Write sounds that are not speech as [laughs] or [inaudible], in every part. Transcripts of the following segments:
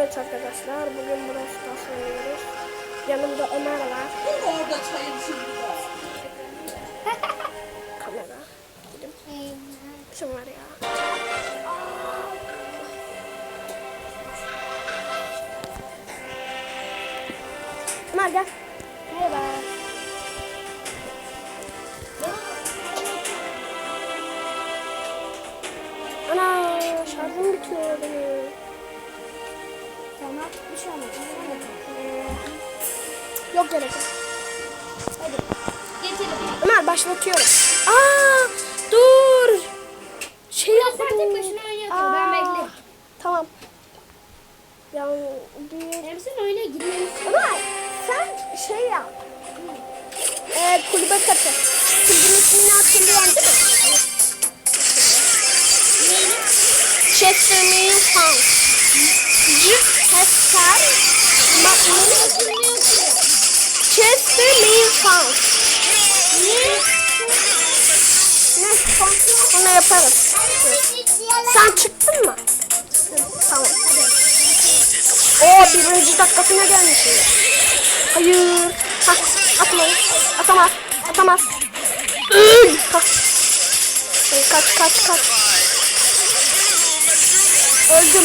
Evet arkadaşlar bugün burası Stars oynuyoruz. Yanımda Ömer var. Orada çayım şimdi. [laughs] Kamera. Gidip. Kim var ya? Ömer gel. Merhaba. Ana şarjım bitiyor benim. Tamam, bir şey olmaz. Yok gerek yok. Hadi. Getirin. Ömer başlatıyorum. Aa dur. Şey Ya sen tek başına oynuyorsun, ben bekleyeyim. Tamam. Yani bir... Hem sen oyuna girmelisin. Ömer sen şey yap. Ee, kulübe katıl. Kulübün ismini hatırlıyorsun değil mi? Neyini? Chester Milfans. Chester Chester Milfans. Ne? Onu yaparız. Sen çıktın mı? Tamam. Oo birinci dakikasına gelmişsin. Hayır. Ha, atmayın. Atamaz. Atamaz. Öl. Ha. Ay, Kaç kaç kaç. Öldüm.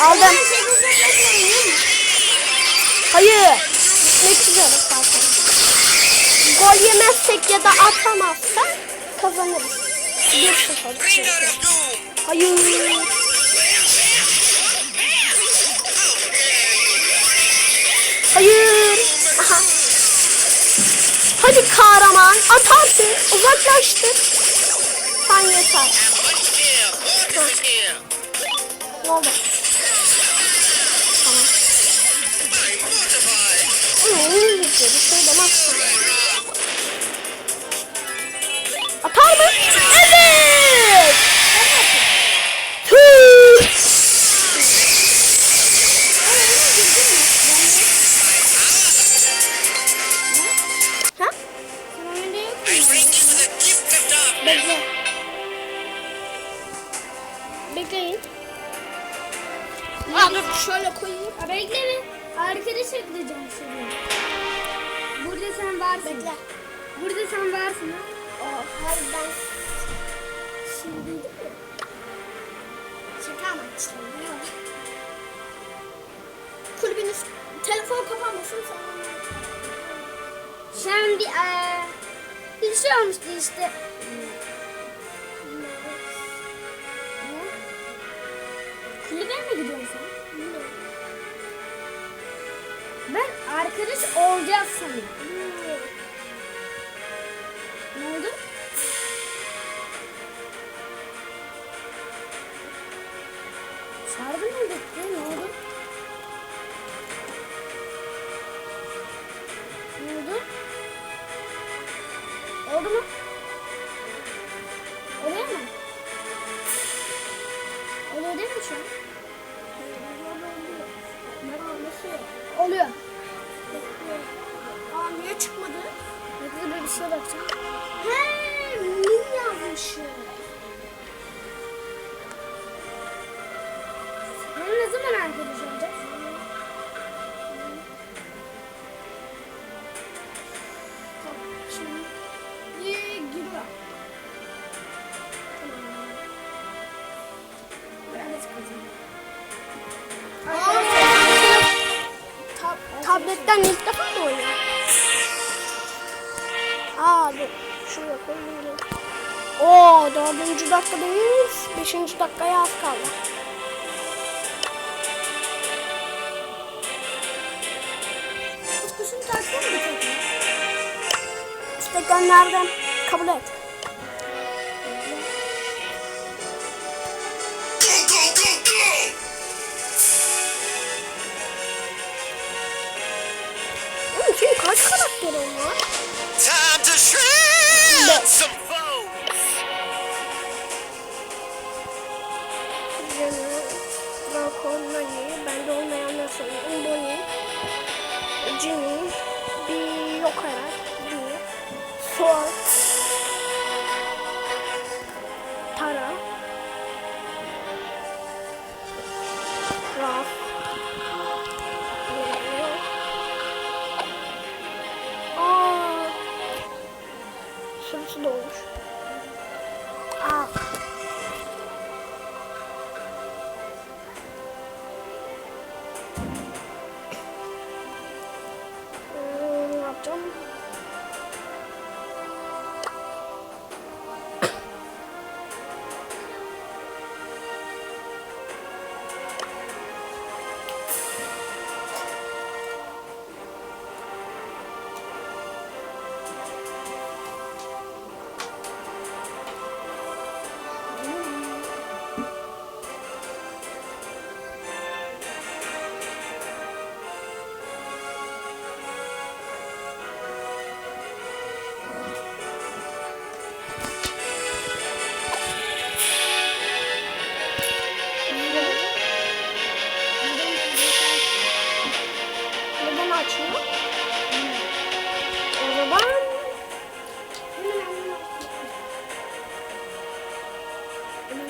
Aldım. Hayır. Ne zaten. Gol yemezsek ya da atamazsak kazanırız. 1-0. Bringer of doom. Hayır. Hayır. Aha. Hadi kahraman atarsın. Uzaklaştır. Sen yeter. At Ne oldu? Tamam. Ama oyun bitiyor. Bir şey demezsin. Atar mı? Sen Aa, dur şöyle koyayım. Ha, bekle bir. Arkadaş ekleyeceğim seni. Burada sen varsın. Bekle. Burada sen varsın ha. Oh, hayır ben şimdi değil mi? Şaka amaçlı. Kulübünüz telefon kapanmasın sen. Sen bir eee bir şey olmuştu işte. Kulübe mi gidiyorsun sen? Ben arkadaş olacağız sanırım. Ne oldu? Şarjı mı bitti? Ne oldu? Ne oldu? Oldu mu? Oluyor mu? Oluyor değil mi şu an? Oluyor. Aa niye çıkmadı? Bekle bir şey bakacağım. He, min yazmışım. Ne zaman arkadaş? Tabletten ilk defa mı oynuyor? Aa dur. Şuraya koyayım. Oo dördüncü dakikadayız. Beşinci dakikaya az kaldı. Kuşun taksana mı gönderdim. Kabul et. Karakterim var? Time to shred some foes. Jenny, Draco, Nani, bende olmayanlar sayıyorum. Bonnie, Jimmy, bir yok herhalde. Bir, Sword, sırası dolmuş.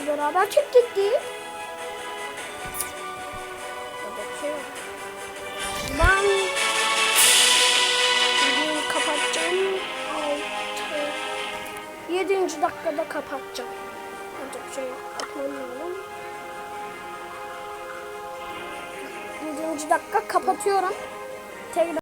Beraber çektik değil. Şey. Ben videoyu kapatacağım. Altı, yedinci dakikada kapatacağım. Burada bir şey yok. Atmam lazım. 7. dakika kapatıyorum. Tekrar